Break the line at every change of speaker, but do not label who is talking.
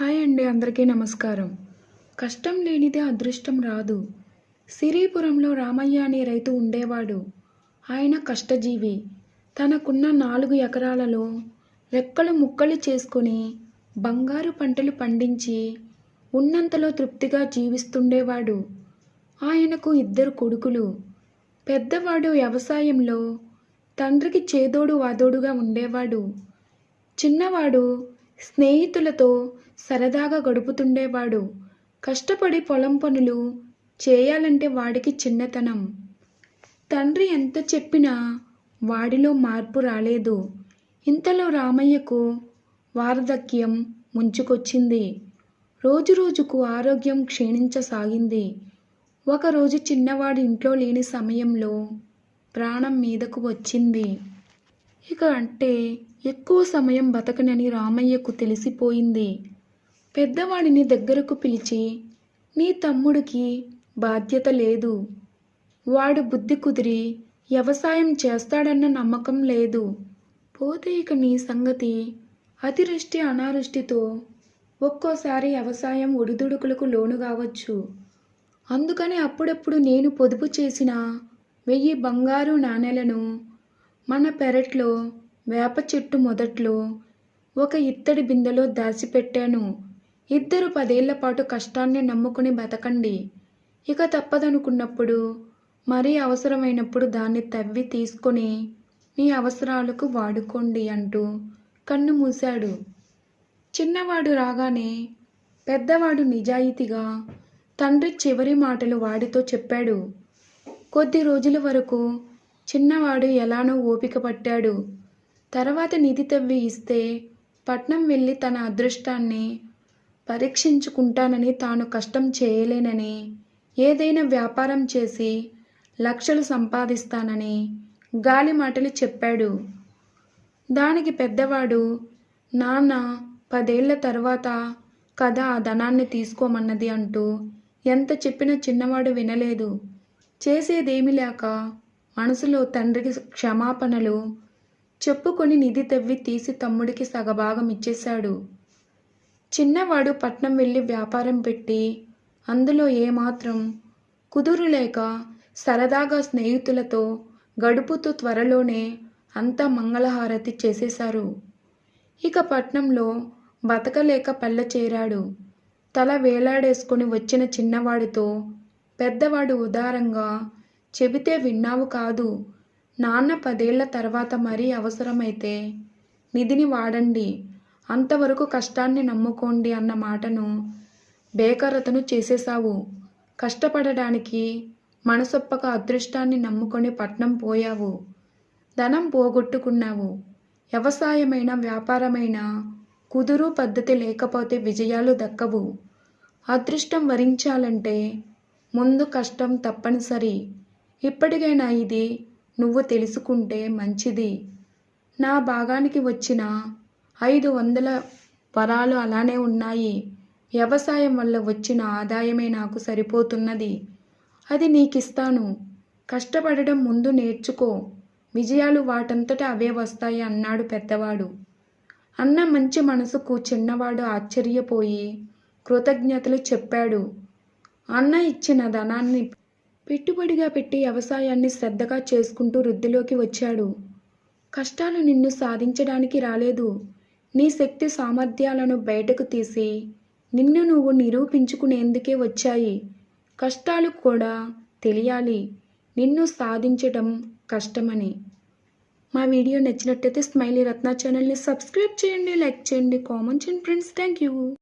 Hi అండి అందరికీ నమస్కారం. కష్టం లేనిదే అదృష్టం రాదు. సిరీపురంలో రామయ్య అనే రైతు ఉండేవాడు. ఆయన కష్టజీవి. తనకున్న నాలుగు ఎకరాలలో రెక్కలు ముక్కలు చేసుకొని బంగారు పంటలు పండించి ఉన్నంతలో తృప్తిగా జీవిస్తుండేవాడు. ఆయనకు ఇద్దరు కొడుకులు. పెద్దవాడు వ్యవసాయంలో తండ్రికి చేదోడు వాదోడుగా ఉండేవాడు. చిన్నవాడు స్నేహితులతో సరదాగా గడుపుతుండేవాడు. కష్టపడి పొలం పనులు చేయాలంటే వాడికి చిన్నతనం. తండ్రి ఎంత చెప్పినా వాడిలో మార్పు రాలేదు. ఇంతలో రామయ్యకు వార్ధక్యం ముంచుకొచ్చింది. రోజురోజుకు ఆరోగ్యం క్షీణించసాగింది. ఒకరోజు చిన్నవాడు ఇంట్లో లేని సమయంలో ప్రాణం మీదకు వచ్చింది. ఇక అంటే ఎక్కువ సమయం బతకనని రామయ్యకు తెలిసిపోయింది. పెద్దవాడిని దగ్గరకు పిలిచి నీ తమ్ముడికి బాధ్యత లేదు. వాడు బుద్ధి కుదిరి వ్యవసాయం చేస్తాడన్న నమ్మకం లేదు. పోతే ఇక నీ సంగతి అతివృష్టి అనావృష్టితో ఒక్కోసారి వ్యవసాయం ఒడిదుడుకులకు లోను కావచ్చు. అందుకని అప్పుడప్పుడు నేను పొదుపు చేసిన వెయ్యి బంగారు నాణెలను మన పెరట్లో వేప చెట్టు మొదట్లో ఒక ఇత్తడి బిందెలో దాచిపెట్టాను. ఇద్దరు పదేళ్ళ పాటు కష్టాన్ని నమ్ముకుని బతకండి. ఇక తప్పదనుకున్నప్పుడు మరీ అవసరమైనప్పుడు దాన్ని తవ్వి తీసుకొని మీ అవసరాలకు వాడుకోండి అంటూ కన్ను మూశాడు. చిన్నవాడు రాగానే పెద్దవాడు నిజాయితీగా తండ్రి చివరి మాటలు వాడితో చెప్పాడు. కొద్ది రోజుల వరకు చిన్నవాడు ఎలానో ఓపిక పట్టాడు. తర్వాత నిధి తవ్వి ఇస్తే పట్నం వెళ్ళి తన అదృష్టాన్ని పరీక్షించుకుంటానని తాను కష్టం చేయలేనని ఏదైనా వ్యాపారం చేసి లక్షలు సంపాదిస్తానని గాలి మాటలు చెప్పాడు. దానికి పెద్దవాడు నాన్న పదేళ్ళ తర్వాత కథ ఆ ధనాన్ని తీసుకోమన్నది అంటూ ఎంత చెప్పినా చిన్నవాడు వినలేదు. చేసేదేమీ లేక మనసులో తండ్రికి క్షమాపణలు చెప్పుకొని నిధి తవ్వి తీసి తమ్ముడికి సగభాగం ఇచ్చేశాడు. చిన్నవాడు పట్నం వెళ్ళి వ్యాపారం పెట్టి అందులో ఏమాత్రం కుదురు లేక సరదాగా స్నేహితులతో గడుపుతూ త్వరలోనే అంతా మంగళహారతి చేసేశారు. ఇక పట్నంలో బతకలేక పల్లె చేరాడు. తల వేలాడేసుకొని వచ్చిన చిన్నవాడితో పెద్దవాడు ఉదారంగా చెబితే విన్నావు కాదు. నాన్న పదేళ్ళ తర్వాత మరీ అవసరమైతే నిధిని వాడండి. అంతవరకు కష్టాన్ని నమ్ముకోండి అన్న మాటను బేకరతను చేసేశావు. కష్టపడడానికి మనసొప్పక అదృష్టాన్ని నమ్ముకొని పట్నం పోయావు. ధనం పోగొట్టుకున్నావు. వ్యవసాయమైన వ్యాపారమైన కుదురు పద్ధతి లేకపోతే విజయాలు దక్కవు. అదృష్టం వరించాలంటే ముందు కష్టం తప్పనిసరి. ఇప్పటికైనా ఇది నువ్వు తెలుసుకుంటే మంచిది. నా భాగానికి వచ్చిన ఐదు వందల వరాలు అలానే ఉన్నాయి. వ్యవసాయం వల్ల వచ్చిన ఆదాయమే నాకు సరిపోతున్నది. అది నీకిస్తాను. కష్టపడడం ముందు నేర్చుకో. విజయాలు వాటంతట అవే వస్తాయి అన్నాడు పెద్దవాడు. అన్న మంచి మనసుకు చిన్నవాడు ఆశ్చర్యపోయి కృతజ్ఞతలు చెప్పాడు. అన్న ఇచ్చిన ధనాన్ని పెట్టుబడిగా పెట్టి వ్యవసాయాన్ని శ్రద్ధగా చేసుకుంటూ వృద్ధిలోకి వచ్చాడు. కష్టాలు నిన్ను సాధించడానికి రాలేదు. నీ శక్తి సామర్థ్యాలను బయటకు తీసి నిన్ను నువ్వు నిరూపించుకునేందుకే వచ్చాయి. కష్టాలు కూడా తెలియాలి. నిన్ను సాధించడం కష్టమని. మా వీడియో నచ్చినట్టయితే స్మైలీ రత్న ఛానల్ని సబ్స్క్రైబ్ చేయండి లైక్ చేయండి కామెంట్ చేయండి ఫ్రెండ్స్. Thank you